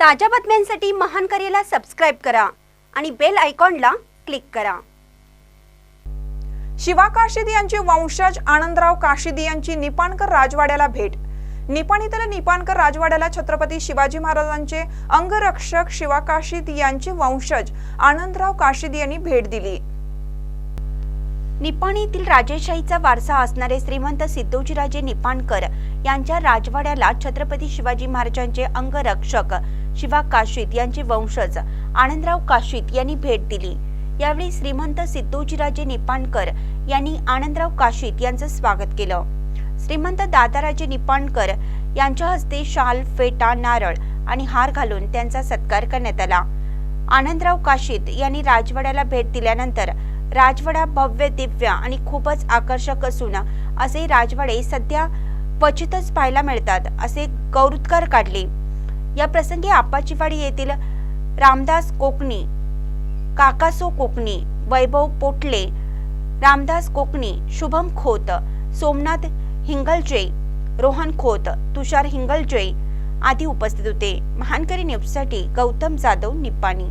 ताज्या बातम्यांसाठी महान करेला सबस्क्राईब करा आणि बेल आयकॉनला क्लिक करा. शिवा काशिद यांचे वंशज आनंदराव काशिद यांची निपाणकर राजवाड्याला भेट. निपाणीतील निपाणकर राजवाड्याला छत्रपती शिवाजी महाराजांचे अंगरक्षक शिवा काशिद यांचे वंशज आनंदराव काशिद यांनी भेट दिली. निपाणीतील राजेशाहीचा वारसा असणारे श्रीमंत सिद्धोजीराजे निपाणकर यांच्या राजवाड्याला छत्रपती शिवाजी महाराजांचे अंगरक्षक शिवा काशीत यांचे वंशज आनंदराव काशीत यांनी भेट दिली. यावेळी श्रीमंत सिद्धोजीराजे निपाणकर यांनी आनंदराव काशीत यांचं स्वागत केलं. श्रीमंत दादाराजे निपाणकर यांच्या हस्ते शाल फेटा नारळ आणि हार घालून त्यांचा सत्कार करण्यात आला. आनंदराव काशीत यांनी राजवाड्याला भेट दिल्यानंतर राजवाडा भव्य दिव्य आणि खूपच आकर्षक असून असे राजवाडे सध्या क्वचितच पाहायला मिळतात असे गौरवोद्गार काढले. या प्रसंगी आपाचीवाडी येथील रामदास कोकणी काकासो कोकणी वैभव पोटले रामदास कोकणी शुभम खोत सोमनाथ हिंगलजे रोहन खोत तुषार हिंगलजे आदी उपस्थित होते. महानकरी न्यूजसाठी गौतम जाधव निप्पाणी.